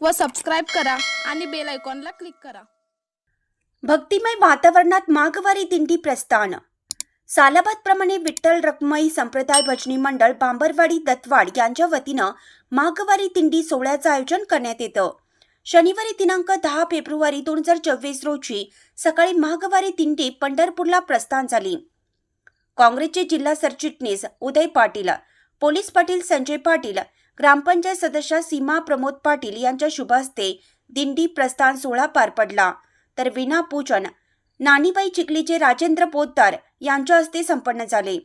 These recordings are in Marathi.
व सबस्क्राईब करा आणि बेल आयकॉनला क्लिक करा. भक्तिमय वातावरणात माघवारी दिंडी प्रस्थान. सालाबादप्रमाणे विठ्ठल रखमाई संप्रदाय भजनी मंडळ बांबरवाडी दत्तवाड यांच्या वतीनं माघवारी दिंडी सोहळ्याचं आयोजन करण्यात येतं. शनिवारी दिनांक दहा फेब्रुवारी दोन हजार चोवीस रोजी सकाळी माघवारी दिंडी पंढरपूरला प्रस्थान झाली. काँग्रेसचे जिल्हा सरचिटणीस उदय पाटील पोलीस पाटील संजय पाटील ग्रामपंचायत सदस्य सीमा प्रमोद पाटील यांच्या शुभ हस्ते दिंडी प्रस्थान सोहळा पार पडला. तर विना पूजन नानीबाई चिखलीचे राजेंद्र पोतदार यांच्या हस्ते संपन्न झाले.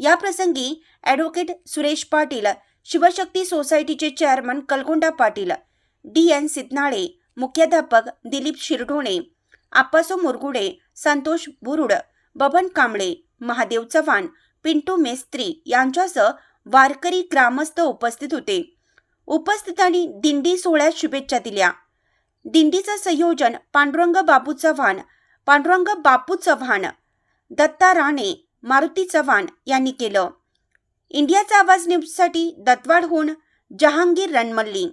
या प्रसंगी ॲडव्होकेट सुरेश पाटील शिवशक्ती सोसायटीचे chairman Kalgonda Patil D N Sidnale मुख्याध्यापक दिलीप शिरढोणे आप्पासो मुरगुडे संतोष बुरुड बबन कांबळे महादेव चव्हाण पिंटू मेस्त्री यांच्यासह वारकरी ग्रामस्थ उपस्थित होते. उपस्थितांनी दिंडी सोहळ्यात शुभेच्छा दिल्या. दिंडीचं संयोजन पांडुरंग बापू चव्हाण पांडुरंग बापू चव्हाण दत्ता राणे मारुती चव्हाण यांनी केलं. इंडियाचा आवाज न्यूजसाठी दत्तवाडहून जहांगीर रणमल्ली.